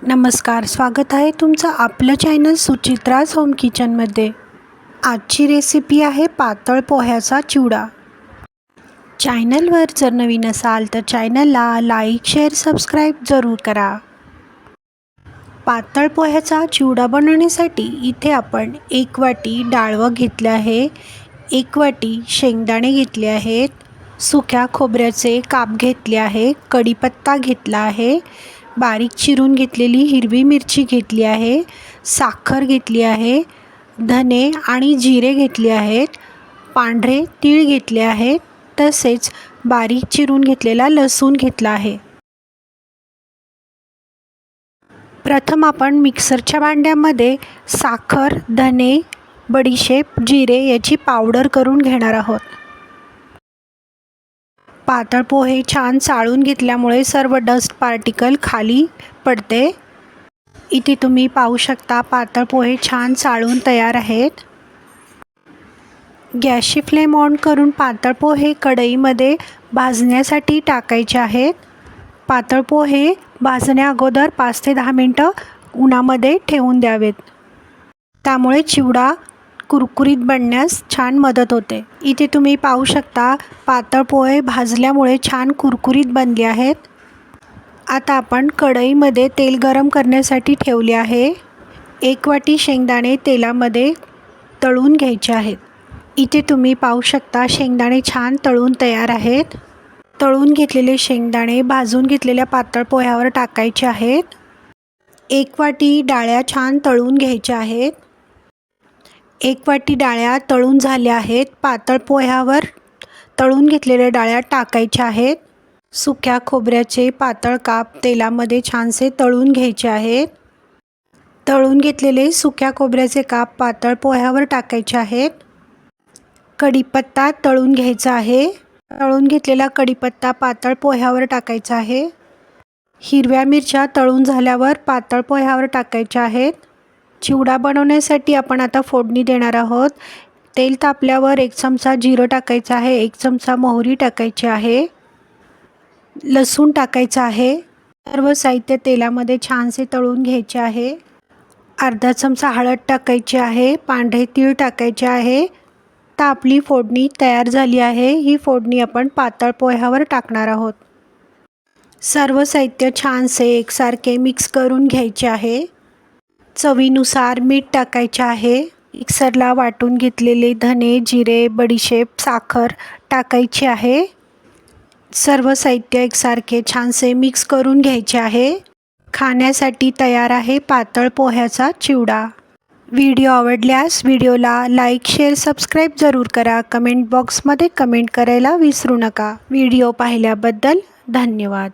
नमस्कार स्वागत आहे तुमचं आपलं चॅनल सुचित्राज होम किचनमध्ये आजची रेसिपी आहे पातळ पोह्याचा चिवडा. चॅनलवर जर नवीन असाल तर चॅनलला लाईक शेअर सबस्क्राईब जरूर करा. पातळ पोह्याचा चिवडा बनवण्यासाठी इथे आपण एक वाटी डाळवं घेतले आहे एक वाटी शेंगदाणे घेतले आहेत सुक्या खोबऱ्याचे काप घेतले आहे कढीपत्ता घेतला आहे बारीक चिरून घेतलेली हिरवी मिरची घेतली आहे साखर घेतली आहे धने आणि जिरे घेतले आहेत पांढरे तीळ घेतले आहेत तसेच बारीक चिरून घेतलेला लसूण घेतला आहे. प्रथम आपण मिक्सरच्या भांड्यामध्ये साखर धने बडीशेप जिरे याची पावडर करून घेणार आहोत. पातळ पोहे छान चाळून घेतल्यामुळे सर्व डस्ट पार्टिकल खाली पडते. इथे तुम्ही पाहू शकता पातळ पोहे छान चाळून तयार आहेत. गॅसची फ्लेम ऑन करून पातळ पोहे कढईमध्ये भाजण्यासाठी टाकायचे आहेत. पातळ पोहे भाजण्या अगोदर पाच ते दहा मिनटं उन्हामध्ये ठेवून द्यावेत. त्यामुळे चिवडा कुरकुरीत बनण्यास छान मदत होते. इथे तुम्ही पाहू शकता पातळ पोहे भाजल्यामुळे छान कुरकुरीत बनले आहेत. आता आपण कढईमध्ये तेल गरम करण्यासाठी ठेवले आहे. एक वाटी शेंगदाणे तेलामध्ये तळून घ्यायचे आहेत. इथे तुम्ही पाहू शकता शेंगदाणे छान तळून तयार आहेत. तळून घेतलेले शेंगदाणे भाजून घेतलेल्या पातळ पोह्यावर टाकायचे आहेत. एक वाटी डाळ्या छान तळून घ्यायच्या आहेत. एक वाटी डाळ्या तळून झाल्या आहेत. पातळ पोह्यावर तळून घेतलेल्या डाळ्या टाकायच्या आहेत. सुक्या खोबऱ्याचे पातळ काप तेलामध्ये छानसे तळून घ्यायचे आहेत. तळून घेतलेले सुक्या खोबऱ्याचे काप पातळ पोह्यावर टाकायचे आहेत. कढीपत्ता तळून घ्यायचा आहे. तळून घेतलेला कढीपत्ता पातळ पोह्यावर टाकायचा आहे. हिरव्या मिरच्या तळून झाल्यावर पातळ पोह्यावर टाकायच्या आहेत. चिवडा बनवण्यासाठी आपण आता फोडणी देणार आहोत. तेल तापल्यावर एक चमचा जिरं टाकायचं आहे एक चमचा मोहरी टाकायची आहे लसूण टाकायचं आहे. सर्व साहित्य तेलामध्ये छानसे तळून घ्यायचे आहे. अर्धा चमचा हळद टाकायची आहे पांढरे तीळ टाकायचे आहे. तर आपली फोडणी तयार झाली आहे ही फोडणी आपण पातळ पोह्यावर टाकणार आहोत. सर्व साहित्य छानसे एकसारखे मिक्स करून घ्यायचे आहे. चवीनुसार मीठ टाकायचे आहे. मिक्सरला वाटून घेतलेले धने जिरे बडीशेप साखर टाकायची आहे. सर्व साहित्य एकसारखे छानसे मिक्स करून घ्यायचे आहे. खाण्यासाठी तयार आहे पातळ पोह्याचा चिवडा. व्हिडिओ आवडल्यास व्हिडिओला लाईक शेअर सबस्क्राईब जरूर करा. कमेंट बॉक्समध्ये कमेंट करायला विसरू नका. व्हिडिओ पाहिल्याबद्दल धन्यवाद.